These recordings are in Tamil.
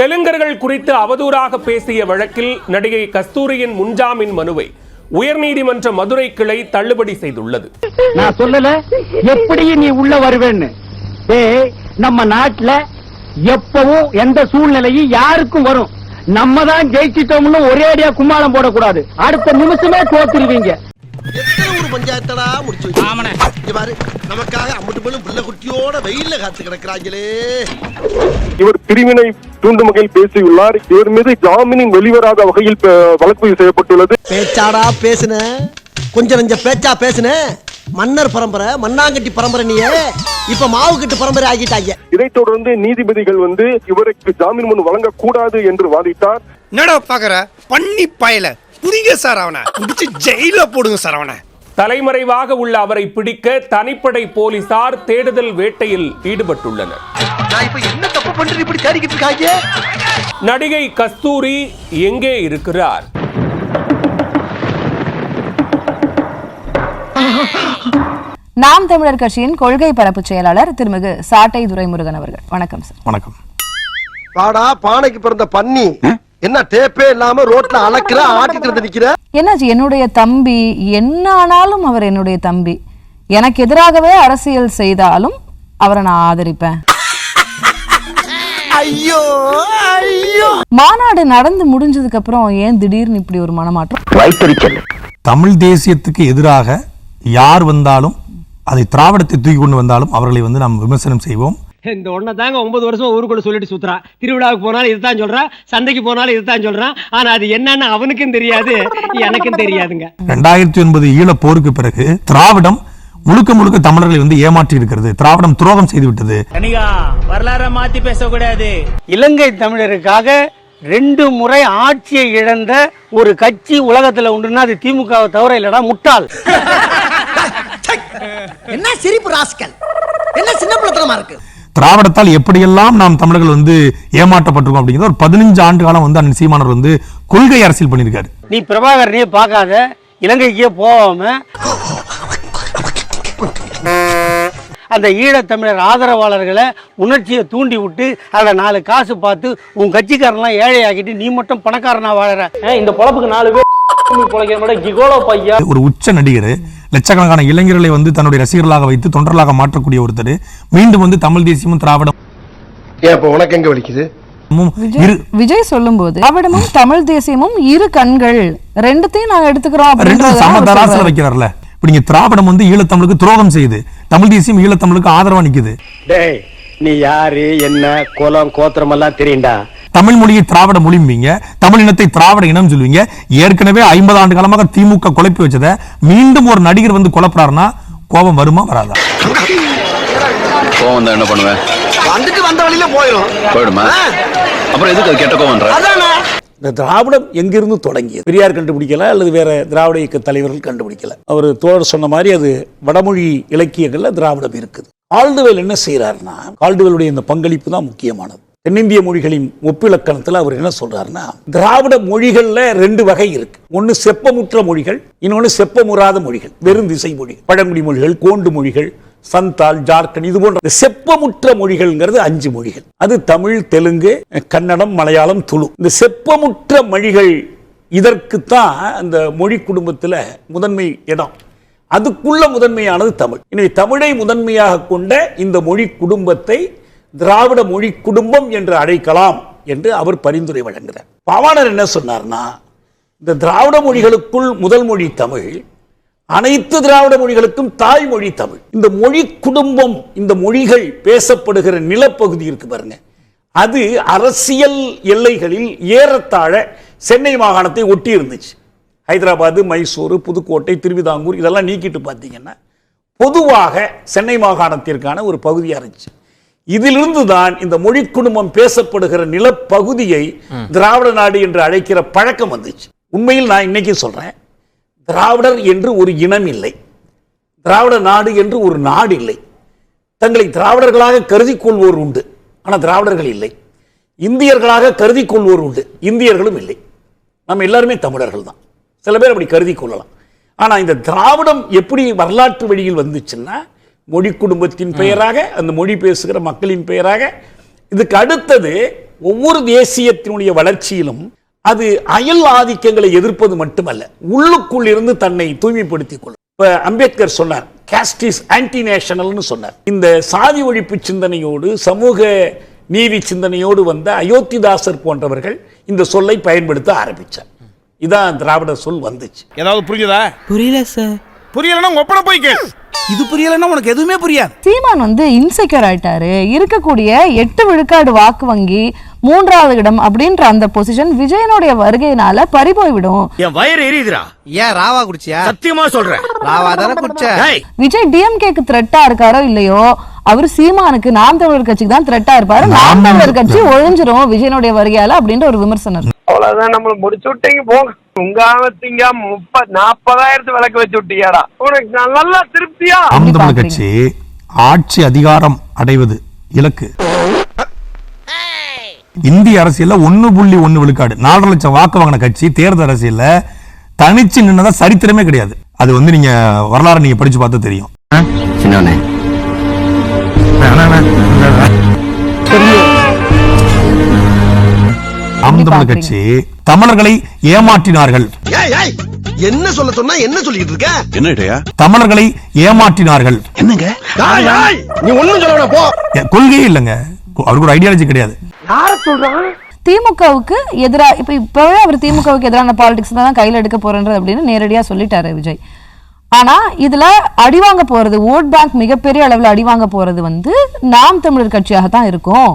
தெலுங்கர்கள் குறித்து அவதூறாக பேசிய வழக்கில் நடிகை கஸ்தூரியின் முன்ஜாமீன் மனுவை உயர்நீதிமன்ற மதுரை கிளை தள்ளுபடி செய்துள்ளது. நான் சொல்லல. எப்படி நீ உள்ள வருவேன்னு. நம்ம நாட்டுல எப்பவும் எந்த சூழ்நிலையும் யாருக்கும் வரும். நம்ம தான் ஜெயிச்சிட்டோம்னு ஒரே அடியா கும்மாளம் போடக்கூடாது. அடுத்த நிமிஷமே தோத்துருவீங்க. பஞ்சாயத்தடா முடிச்சு இங்க பாரு நமக்காக அம்மட்டு பெண்ணும் பிள்ளை குட்டியோட வெயில்ல காத்து கிடக்குறாங்களே. இவர் பிரிவினை தூண்டும் வகையில் பேசியுள்ளார். இவர் மீது ஜாமீனின் வெளிவராத வகையில் வழக்கு செய்யப்பட்டுள்ளது. பேச்சாடா பேசுன? கொஞ்சம் நஞ்ச பேச்சா பேசுன? மன்னர் பரம்பரை மண்ணாங்கட்டி பரம்பரை நீயே. இப்ப மாவு கட்டு பரம்பரை ஆகிட்டாங்க. இதைத் தொடர்ந்து நீதிபதிகள் வந்து இவருக்கு ஜாமீன் மனு வழங்கக்கூடாது என்று வாதிட்டார். என்னடா பாக்குற? பண்ணி பயல. புரியுங்க சார் அவனை. பிடிச்சு ஜெயில போடுங்க சார் அவனை. தலைமறைவாக உள்ள அவரை பிடிக்க தனிப்படை போலீசார் தேடுதல் வேட்டையில் ஈடுபட்டுள்ளனர். நடிகை கஸ்தூரி எங்கே இருக்கிறார்? நாம் தமிழர் கட்சியின் கொள்கை பரப்பு செயலாளர் திருமிகு சாட்டை துரைமுருகன் அவர்கள். வணக்கம் சார். வணக்கம். வாடா பானைக்கு பிறந்த பன்னி. என்ன டேப்பே இல்லாம ரோட்ல அளக்குற ஆட்டிட்டு இருந்து நிக்கிற? என்னாச்சு? என்னுடைய தம்பி என்ன ஆனாலும் அவர் என்னுடைய தம்பி. எனக்கு எதிராகவே அரசியல் செய்தாலும் அவரை நான் ஆதரிப்பேன். ஐயோ ஐயோ. மாநாடு நடந்து முடிஞ்சதுக்கு அப்புறம் ஏன் திடீர்னு இப்படி ஒரு மனமாற்றம்? தமிழ் தேசியத்துக்கு எதிராக யார் வந்தாலும் அதை திராவிடத்தை தூக்கி கொண்டு வந்தாலும் அவர்களை வந்து நாம் விமர்சனம் செய்வோம். இந்த ஒன்ன தாங்க ஒன்பது வருஷமா ஊருக்குள்ள சொல்லிட்டு சுத்துறான் திருவிழாவுக்கு போனாலும் இதுதான் சொல்றான் சந்தைக்கு போனாலும் இதுதான் சொல்றான் ஆனா அது என்னன்னு அவனுக்கும் தெரியாது எனக்கும் தெரியாதுங்க. ரெண்டாயிரத்தி ஒன்பது ஈழப் போருக்கு பிறகு திராவிடம் முழுக்க முழுக்க தமிழர்களை வந்து ஏமாற்றி இருக்கிறது. திராவிடம் துரோகம் செய்து விட்டது. வரலாற மாத்தி பேசக்கூடாது. இலங்கை தமிழருக்காக ரெண்டு முறை ஆட்சியை இழந்த ஒரு கட்சி உலகத்துல உண்டுன்னா அது திமுகவை தவிர இல்லடா முட்டாள். என்ன சிரிப்பு ராஸ்கல்? என்ன சின்ன பிள்ளைத்தனமா இருக்கு? திராவிடத்தால் எப்படியெல்லாம் நாம் தமிழர்கள் வந்து ஏமாற்றப்பட்டிருக்கோம் அப்படிங்கிறது ஒரு பதினஞ்சு ஆண்டு காலம் வந்து அண்ணன் சீமானர் வந்து கொள்கை அரசியல் பண்ணியிருக்காரு. நீ பிரபாகரனையே பார்க்காத இலங்கைக்கே போகாம அந்த ஈழத்தமிழர் ஆதரவாளர்களை உணர்ச்சியை தூண்டி விட்டு அதில் நாலு காசு பார்த்து உன் கட்சிக்காரன்லாம் ஏழையாக்கிட்டு நீ மட்டும் பணக்காரனா வாழற. இந்த பொழப்புக்கு நாலு பேர் பொழைக்கிற கிகோலோ பையா? ஒரு உச்ச நடிகர் லட்சக்கணக்கான இளைஞர்களை வந்து தன்னுடைய ரசிகர்களாக வைத்து தொண்டர்களாக மாற்றக்கூடிய ஒருத்தர். மீண்டும் வந்து தமிழ் தேசியமும் உனக்கு எங்க வலிக்குது? விஜய் இரு விஜய் சொல்லும்போது திராவிடமும் தமிழ் தேசியமும் இரு கண்கள் ரெண்டுத்தையும் நாங்க எடுத்துக்கிறோம். வைக்கிறார்ல. இப்ப நீங்க திராவிடம் வந்து ஈழத்தமிழுக்கு துரோகம் செய்யுது தமிழ் தேசியம் ஈழத்தமிழுக்கு ஆதரவா நிக்குது டேய் நீ யாரு என்ன குலம் கோத்திரம் எல்லாம் தெரியும்டா தமிழ் மொழியை திராவிட மொழிம்பீங்க தமிழ் இனத்தை திராவிட இனம் சொல்லுவீங்க. ஏற்கனவே ஐம்பது ஆண்டு காலமாக திமுக குழப்பி வச்சதை மீண்டும் ஒரு நடிகர் வந்து குழப்புறாருன்னா கோபம் வருமா வராதா? வந்தா என்ன பண்ணுவேன்? வந்துட்டு வந்த வழியில போயிடும்? போயிடுமா அப்புறம் எதுக்கு கெட்ட அதானே. இந்த திராவிடம் எங்கிருந்து தொடங்கியது? பெரியார் கண்டுபிடிக்கல அல்லது வேற திராவிட இயக்க தலைவர்கள் கண்டுபிடிக்கல? அவர் தோழர் சொன்ன மாதிரி அது வடமொழி இலக்கியங்கள்ல திராவிடம் இருக்குது. கால்டுவேல் என்ன செய்யறாருன்னா கால்டுவேலுடைய இந்த பங்களிப்பு தான் முக்கியமானது. தென்னிந்திய மொழிகளின் ஒப்பிலக்கணத்தில் அவர் என்ன சொல்றாருன்னா திராவிட மொழிகளில் ரெண்டு வகை இருக்கு. ஒன்று செப்பமுற்ற மொழிகள் இன்னொன்று செப்பமுறாத மொழிகள் வெறும் திசை மொழிகள். பழங்குடி மொழிகள் கோண்டு மொழிகள் சந்தால் ஜார்க்கண்ட் இது போன்ற செப்பமுற்ற மொழிகள்ங்கிறது அஞ்சு மொழிகள். அது தமிழ் தெலுங்கு கன்னடம் மலையாளம் துளு. இந்த செப்பமுற்ற மொழிகள் இதற்குத்தான் அந்த மொழி குடும்பத்தில் முதன்மை இடம். அதுக்குள்ள முதன்மையானது தமிழ். எனவே தமிழை முதன்மையாக கொண்ட இந்த மொழி குடும்பத்தை திராவிட மொழி குடும்பம் என்று அழைக்கலாம் என்று அவர் பரிந்துரை வழங்குகிறார் பாவாணர் என்ன சொன்னார்னா இந்த திராவிட மொழிகளுக்குள் முதல் மொழி தமிழ் அனைத்து திராவிட மொழிகளுக்கும் தாய்மொழி தமிழ். இந்த மொழி குடும்பம் இந்த மொழிகள் பேசப்படுகிற நிலப்பகுதி இருக்கு பாருங்க. அது அரசியல் எல்லைகளில் ஏறத்தாழ சென்னை மாகாணத்தை ஒட்டி இருந்துச்சு. ஹைதராபாத் மைசூர் புதுக்கோட்டை திருவிதாங்கூர் இதெல்லாம் நீக்கிட்டு பார்த்தீங்கன்னா பொதுவாக சென்னை மாகாணத்திற்கான ஒரு பகுதியாக இருந்துச்சு. இதிலிருந்து தான் இந்த மொழி குடும்பம் பேசப்படுகிற நிலப்பகுதியை திராவிட நாடு என்று அழைக்கிற பழக்கம் வந்துச்சு. உண்மையில் நான் இன்னைக்கு சொல்றேன் திராவிடர் என்று ஒரு இனம் இல்லை. திராவிட நாடு என்று ஒரு நாடு இல்லை. தங்களை திராவிடர்களாக கருதி கொள்வோர் உண்டு ஆனால் திராவிடர்கள் இல்லை. இந்தியர்களாக கருதி கொள்வோர் உண்டு இந்தியர்களும் இல்லை. நம்ம எல்லாருமே தமிழர்கள் தான். சில பேர் அப்படி கருதி கொள்ளலாம். ஆனா இந்த திராவிடம் எப்படி வரலாற்று வழியில் வந்துச்சுன்னா மொழி குடும்பத்தின் பெயராக அந்த மொழி பேசுகிற மக்களின் பெயராக. இதுக்கு அடுத்தது ஒவ்வொரு தேசியத்தினுடைய வளர்ச்சியிலும் அது அயல் ஆதிக்கங்களை எதிர்ப்பது மட்டுமல்ல உள்ளுக்குள் இருந்து தன்னை தூய்மைப்படுத்திக் கொள்ளும். இப்ப அம்பேத்கர் சொன்னார் caste is ஆன்டி நேஷனல்னு சொன்னார். இந்த சாதி ஒழிப்பு சிந்தனையோடு சமூக நீதி சிந்தனையோடு வந்த அயோத்திதாசர் போன்றவர்கள் இந்த சொல்லை பயன்படுத்த ஆரம்பிச்சார். இதான் திராவிட சொல் வந்துச்சு. ஏதாவது புரியுதா புரியல சார். புரியலன்னா ஒப்பனை போய் கேள். இது புரியலன்னா உனக்கு எதுவுமே புரியாது. சீமான் வந்து இன்செக்யூர் ஆயிட்டாரு. இருக்கக்கூடிய எட்டு விழுக்காடு வாக்கு வங்கி மூன்றாவது இடம் அப்படின்ற அந்த பொசிஷன் விஜயனுடைய வருகையினால பறிபோய்விடும். என் வயிறு எரியுதுடா. ஏன் ராவா குடிச்சியா? சத்தியமா சொல்றேன். ராவா தானே குடிச்ச? விஜய் டிஎம்கேக்கு த்ரெட்டா இருக்காரோ இல்லையோ அவர் சீமானுக்கு நாம் தமிழர் கட்சிக்கு தான் த்ரெட்டா இருப்பாரு. நாம் தமிழர் கட்சி ஒழிஞ்சிரும் விஜயனுடைய வருகையால அப்படின்ற ஒரு விமர்சனம் அவ்வளவுதான் நம்மள முடிச்சு விட்டீங்க போங்க. உங்க ஆவத்திங்க முப்பது நாற்பதாயிரத்து விளக்கு வச்சு விட்டீங்கடா உனக்கு நல்லா திருப்தியா? நாம். கட்சி ஆட்சி அதிகாரம் அடைவது இலக்கு. இந்திய அரசியல்ல ஒண்ணு புள்ளி ஒண்ணு விழுக்காடு. நாலரை லட்சம் வாக்கு வாங்கின கட்சி தேர்தல் அரசியல்ல தனிச்சு நின்னதா சரித்திரமே கிடையாது. அது வந்து நீங்க வரலாறு நீங்க படிச்சு பார்த்தா தெரியும். நாம்? கட்சி தமிழர்களை ஏமாற்றினார்கள். ஏய் ஏய் என்ன சொல்ல சொன்னா என்ன சொல்லிட்டு இருக்க? என்ன இடையா? தமிழர்களை ஏமாற்றினார்கள். என்னங்க? நீ ஒண்ணும் சொல்ல போ. கொள்கையே இல்லைங்க. அவருக்கு ஒரு ஐடியாலஜி கிடையாது. திமுகவுக்கு எதிரா இப்ப இப்பவே அவர் திமுகவுக்கு எதிரான பாலிடிக்ஸ் தான் கையில எடுக்க போறேன்றது அப்படின்னு நேரடியா சொல்லிட்டாரு விஜய். ஆனா இதுல அடி வாங்க போறது ஓட் பேங்க் மிகப்பெரிய அளவுல அடி வாங்க போறது வந்து நாம் தமிழர் கட்சியாக தான் இருக்கும்.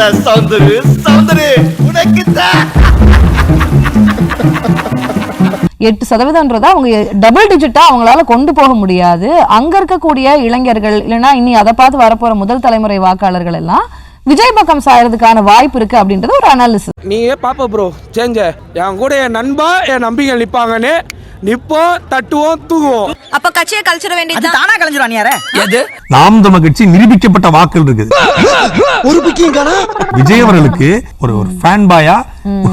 சேகரிக்கல சௌந்தரு சௌந்தரு உனக்கு எட்டு சதவீதம்ன்றத அவங்க டபுள் டிஜிட்டா அவங்களால கொண்டு போக முடியாது. அங்க இருக்கக்கூடிய இளைஞர்கள் இல்லைன்னா இனி அதை பார்த்து வரப்போற முதல் தலைமுறை வாக்காளர்கள் எல்லாம் விஜய் பக்கம் சாயறதுக்கான வாய்ப்பு இருக்கு அப்படின்றது ஒரு அனாலிசிஸ் நீயே பாப்ப ப்ரோ சேஞ்ச என் கூட என் நண்பா என் நம்பிக்கை நிப்பாங்கன்னு நிப்போம் தட்டுவோம் தூங்குவோம். அப்ப கட்சியை கழிச்சிட வேண்டியது தானா கழிஞ்சிரும் யார? எது? நாம் தமிழர் கட்சி நிரூபிக்கப்பட்ட வாக்குகள் இருக்குது. ஒரு பிக்கியும் விஜய் அவர்களுக்கு ஒரு ஒரு ஃபேன் பாயா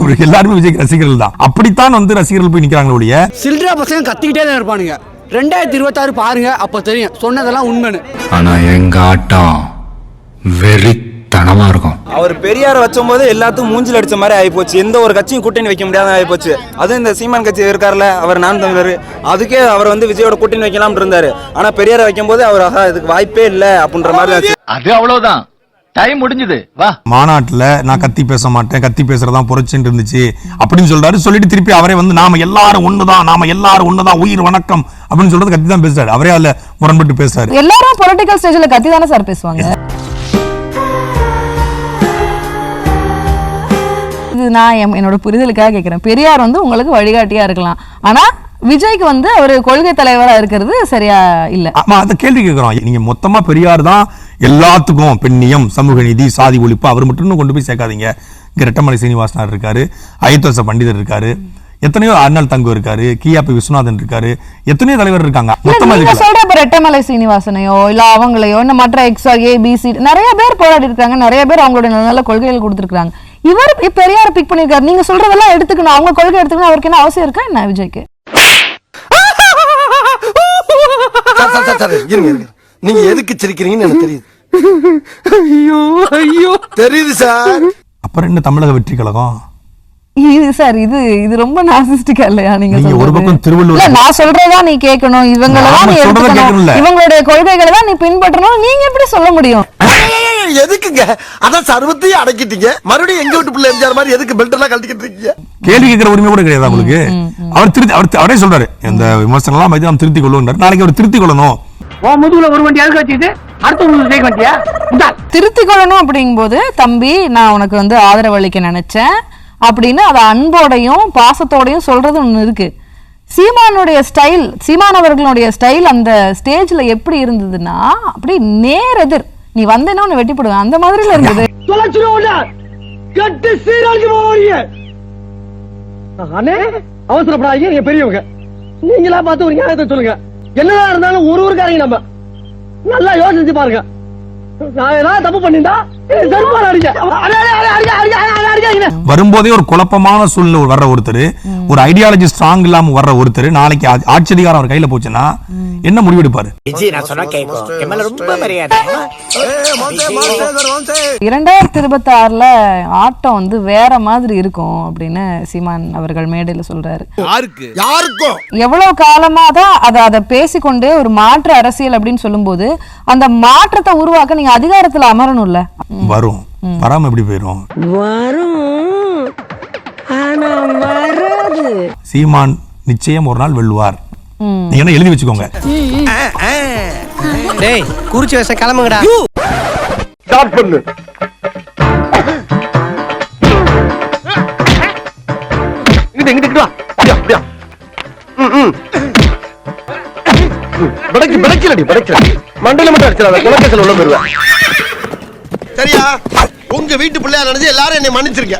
ஒரு எல்லாருமே விஜய் ரசிகர்கள் தான். அப்படித்தான் வந்து ரசிகர்கள் போய் நிக்கிறாங்களே ஒழிய. சில்ட்ரா பசங்க கத்திக்கிட்டே தான் இருப்பானுங்க. ரெண்டாயிரத்தி இருபத்தாறு பாருங்க அப்ப தெரியும். சொன்னதெல்லாம் உண்மைன்னு. ஆனா எங்க ஆட்டம் வெறித்தனமா இருக்கும். அவர் பெரியார வச்சும்போது எல்லாத்துக்கும் மூஞ்சில் அடிச்ச மாதிரி ஆயிப்போச்சு எந்த ஒரு கட்சியும் கூட்டணி வைக்க முடியாத ஆயிப்போச்சு அதுவும் இந்த சீமான் கட்சி இருக்கார்ல அவர் நான் தமிழர். அதுக்கே அவர் வந்து விஜயோட கூட்டணி வைக்கலாம்னு இருந்தாரு. ஆனா பெரியார வைக்கும்போது அவர் ஆஹா இதுக்கு வாய்ப்பே இல்லை அப்படின்ற மாதிரி. அது அவ்வளவுதான். டைம் முடிஞ்சது. வா. மாநாட்டுல நான் கத்தி பேச மாட்டேன். கத்தி பேசுறதான் புரட்சின்னு இருந்துச்சு. அப்படின்னு சொல்றாரு. சொல்லிட்டு திருப்பி அவரே வந்து நாம எல்லாரும் ஒண்ணுதான். நாம எல்லாரும் ஒண்ணுதான். உயிர் வணக்கம் அப்படின்னு சொல்றது கத்தி தான் பேசுறாரு. அவரே அதுல முரண்பட்டு பேசுறாரு. எல்லாரும் பொலிட்டிக்கல் ஸ்டேஜ்ல கத்தி தானே சார் பேசுவாங்க? நான் என்னோட புரிதலுக்காக கேட்கிறேன் பெரியார் வந்து உங்களுக்கு வழிகாட்டியா இருக்கலாம். ஆனா விஜய்க்கு வந்து அவர் கொள்கை தலைவரா இருக்கிறது சரியா இல்ல. ஆமா அந்த கேள்வி கேட்கிறோம் நீங்க மொத்தமா பெரியார் தான் எல்லாத்துக்கும் பெண்ணியம் சமூக நீதி சாதி ஒழிப்பு அவர் மட்டும் கொண்டு போய் சேர்க்காதீங்க. இங்க ரெட்டமலை சீனிவாசனார் இருக்காரு அயோத்தச பண்டிதர் இருக்காரு எத்தனையோ அண்ணல் தங்கு இருக்காரு கியாபி விஸ்வநாதன் இருக்காரு எத்தனையோ தலைவர் இருக்காங்க. மொத்தமா நீங்க இருக்கல. சொல்ற இப்ப ரெட்டமலை சீனிவாசனையோ இல்ல அவங்களையோ இந்த மற்ற எக்ஸ் ஏ பி சி நிறைய பேர் போராடி இருக்காங்க நிறைய பேர் அவங்களுடைய நல்ல நல்ல கொள்கைகள் கொடுத்திருக்காங்க இவர் இப்ப பெரியார பிக் பண்ணிருக்காரு. நீங்க சொல்றதெல்லாம் எடுத்துக்கணும். அவங்க கொள்கை எடுத்துக்கணும். அவருக்கு என்ன அவசியம் இருக்கா? என்ன விஜய்க்கு. நீங்க எதுக்கு சிரிக்கிறீங்கன்னு எனக்கு தெரியுது. ஐயோ ஐயோ. தெரியுது சார். அப்புறம் என்ன தமிழக வெற்றி கழகம்? இது சார் இது இது ரொம்ப நாசிஸ்டிக்கா இல்லையா நீங்க நீங்க ஒரு? பக்கம் திருவள்ளுவர் இல்ல நான் சொல்றதா நீ கேட்கணும். இவங்கள தான் நீ சொல்றதை எடுத்துக்கணும். இவங்களுடைய கொள்கைகளை தான் நீ பின்பற்றணும். நீங்க எப்படி சொல்ல முடியும்? எதுக்குங்க? அதான் சர்வத்தையும் அடக்கிட்டீங்க. மறுபடியும் எங்க வீட்டு பிள்ளை எம்ஜிஆர் மாதிரி எதுக்கு பெல்ட் எல்லாம் கழட்டிக்கிட்டு இருக்கீங்க? கேள்வி கேட்கிற உரிமை கூட கிடையாது உங்களுக்கு? அவர் திருத்தி அவர் அவரே சொல்றாரு. இந்த விமர்சனம் எல்லாம் நாம் திருத்திக் கொள்வோம் நாளைக்கு அவர் திருத்திக் கொள்ளணும். உன் முதுகுல ஒரு வண்டி அதுக்கு வச்சுட்டு அடுத்த திருத்திக் கொள்ளணும் அப்படிங்கும்போது தம்பி நான் உனக்கு வந்து ஆதரவு அளிக்க நினைச்சேன். அப்படின்னு அதை அன்போடையும் பாசத்தோடையும் சொல்கிறது ஒண்ணு இருக்கு. சீமானுடைய ஸ்டைல் சீமான் அவர்களுடைய ஸ்டைல் அந்த ஸ்டேஜ்ல எப்படி இருந்ததுன்னா அப்படி நேர் எதிர். நீ வந்தேன்னா உன்னை வெட்டி போடுவேன். அந்த மாதிரில இருந்தது. கட்டு சீராளுக்கு அண்ணே அவசரப்படாதீங்க. நீங்க பெரியவங்க. நீங்களா பார்த்து ஒரு நியாயத்தை சொல்லுங்க. என்னதான் இருந்தாலும் ஒரு ஊருக்காரங்க நம்ம. நல்லா யோசிச்சு பாருங்க. வரும்போதே ஒரு குழப்பமான சூழ்நிலை வர்ற ஒருத்தர் ஒரு ஐடியாலஜி ஸ்ட்ராங் இல்லாம வர்ற ஒருத்தர் நாளைக்கு ஆட்சி அதிகாரம் அவர் கையில போச்சுன்னா என்ன முடிவெடுப்பாரு நான் சொன்னா கேட்கும் ரொம்ப மரியாதை இரண்டாயிரத்தி இருபத்தி ஆறுல ஆட்டம் வந்து வேற மாதிரி இருக்கும் அப்படின்னு சீமான் அவர்கள் மேடையில சொல்றாரு. எவ்வளவு காலமா தான் அதை அதை பேசிக்கொண்டே ஒரு மாற்று அரசியல் அப்படின்னு சொல்லும்போது அந்த மாற்றத்தை உருவாக்க நீங்க அதிகாரத்துல அமரணும்ல. வரும். வராம எப்படி போயிரும்? வரும். ஆனா வராது. சீமான் நிச்சயம் ஒரு நாள் வெல்லுவார். நீங்க என்ன எழுதி வச்சுக்கோங்க. டேய் குறிச்சு வச்ச கிளம்புங்கடா. ஸ்டார்ட் பண்ணு. இங்கிட்டு இங்கிட்டு வா. அப்படியா அப்படியா. ம், ம். ம், பிடைக்கு பிடைக்கலடி பிடைக்கல மண்டையில மட்டும் அடிச்சிடாத குலக்கத்தில் உள்ள போயிருவேன். சரியா? உங்க வீட்டு பிள்ளையா நினைச்சு எல்லாரும் என்னை மன்னிச்சிருக்க